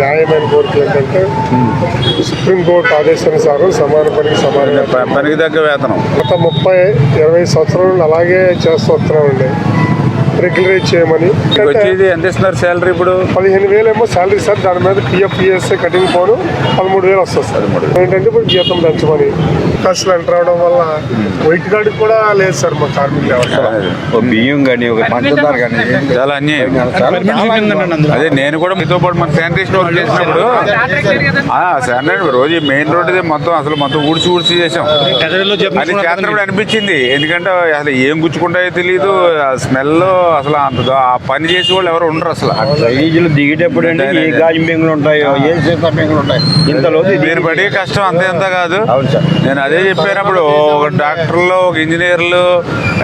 న్యాయమైన కోరికలు ఏంటంటే సుప్రీంకోర్టు ఆదేశానుసారం సమాన పనికి సమాన పనికి తగ్గ వేతనం. గత ముప్పై ఇరవై సంవత్సరాల అలాగే చేస్తూ వస్తున్నామండి. రెగ్యులరైజ్ చేయమని. వచ్చేది ఎంత ఇస్తున్నారు శాలరీ ఇప్పుడు? పదిహేను వేలు ఏమో శాలరీ సార్ దాని మీద పిఎఫ్ పిఎస్ఏ కటింగ్ పోను పదమూడు వేలు వస్తుంది సార్. ఏంటంటే ఇప్పుడు జీతం పెంచమని. బస్సులు ఎంటర్ అవడం వల్ల వైట్ కార్డు కూడా లేదు సార్ మా కార్మికులు ఎవరు బియ్యం కానీ ఒక పంచదార కానీ చాలా అన్యాయం. అదే నేను కూడా మీతో పాటు మన శానిటేషన్ వర్క్ చేసినప్పుడు ఆ, శానిటైజర్ రోజు మెయిన్ రోడ్డు మొత్తం అసలు మొత్తం ఊడ్చి ఊడ్చి చేసాం అది చేస్తున్నప్పుడు అనిపించింది. ఎందుకంటే అసలు ఏం గుచ్చుకుంటాయో తెలియదు ఆ. స్మెల్ అసలు అంత ఆ పని చేసే వాళ్ళు ఎవరు ఉండరు అసలు. రైజులు దిగేటప్పుడు అండి ఏ గాజు బెంగులు ఉంటాయో ఏ సీతా బెంగులు ఉంటాయి. ఇంతలోతు మీరు పడే కష్టం అంతే ఎంత కాదు. నేను అదే చెప్పినప్పుడు ఒక డాక్టర్లు ఒక ఇంజనీర్లు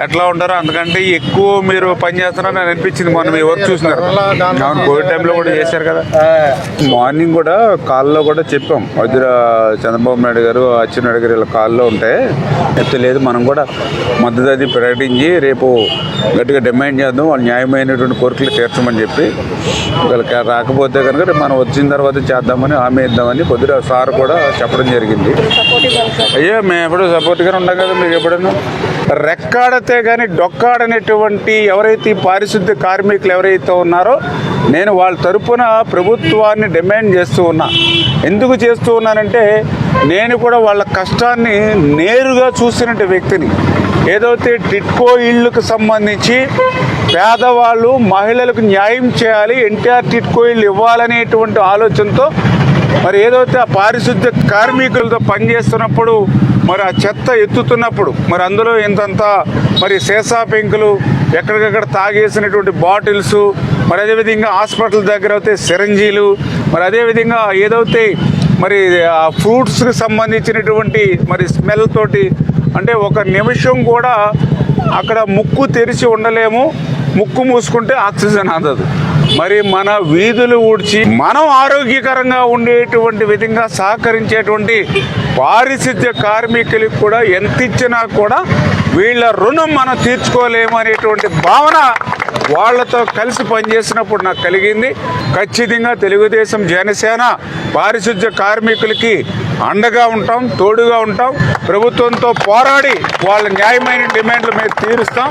ఎట్లా ఉంటారో అంతకంటే ఎక్కువ మీరు పని చేస్తున్నారని అనిపించింది మొన్న మీ వర్క్ చూసినారు. అవును కోవిడ్ టైంలో కూడా చేశారు కదా. మార్నింగ్ కూడా కాల్లో కూడా చెప్పాం. వజ్ర చంద్రబాబు నాయుడు గారు అచ్చెన్నాయుడు గారు ఇలా కాల్లో ఉంటే ఎత్తలేదు. మనం కూడా మద్దతు అది ప్రకటించి రేపు గట్టిగా డిమాండ్ చేద్దాం వాళ్ళు న్యాయమైనటువంటి కోరికలు తీర్చమని చెప్పి వీళ్ళకి రాకపోతే కనుక మనం వచ్చిన తర్వాత చేద్దామని హామీ ఇద్దామని కొద్దిగా సార్ కూడా చెప్పడం జరిగింది. అయ్యో మేము ఎప్పుడు సపోర్ట్గానే ఉన్నాం కదా మీకు ఎప్పుడైనా రెక్కాడితే కానీ డొక్కాడనేటువంటి ఎవరైతే ఈ పారిశుద్ధ్య కార్మికులు ఎవరైతే ఉన్నారో నేను వాళ్ళ తరపున ప్రభుత్వాన్ని డిమాండ్ చేస్తూ ఉన్నా. ఎందుకు చేస్తూ ఉన్నానంటే నేను కూడా వాళ్ళ కష్టాన్ని నేరుగా చూసినట్టు వ్యక్తిని. ఏదైతే టిట్కో ఇళ్ళకు సంబంధించి పేదవాళ్ళు మహిళలకు న్యాయం చేయాలి ఎన్టీఆర్ టిట్కో ఇళ్ళు ఇవ్వాలనేటువంటి ఆలోచనతో మరి ఏదైతే ఆ పారిశుద్ధ్య కార్మికులతో పనిచేస్తున్నప్పుడు మరి ఆ చెత్త ఎత్తుతున్నప్పుడు మరి అందులో ఇంతంత మరి సేసా పెంకులు ఎక్కడికక్కడ తాగేసినటువంటి బాటిల్స్ మరి అదేవిధంగా హాస్పిటల్ దగ్గర అయితే సిరంజీలు మరి అదేవిధంగా ఏదైతే మరి ఆ ఫ్రూట్స్కి సంబంధించినటువంటి మరి స్మెల్ తోటి అంటే ఒక నిమిషం కూడా అక్కడ ముక్కు తెరిచి ఉండలేము. ముక్కు మూసుకుంటే ఆక్సిజన్ అందదు. మరి మన వీధులు ఊడ్చి మనం ఆరోగ్యకరంగా ఉండేటువంటి విధంగా సహకరించేటువంటి పారిశుద్ధ్య కార్మికులకు కూడా ఎంత ఇచ్చినా కూడా వీళ్ళ రుణం మనం తీర్చుకోలేము అనేటువంటి భావన వాళ్ళతో కలిసి పనిచేసినప్పుడు నాకు కలిగింది. ఖచ్చితంగా తెలుగుదేశం జనసేన పారిశుద్ధ్య కార్మికులకి అండగా ఉంటాం తోడుగా ఉంటాం. ప్రభుత్వంతో పోరాడి వాళ్ళ న్యాయమైన డిమాండ్లు మేము తీరుస్తాం.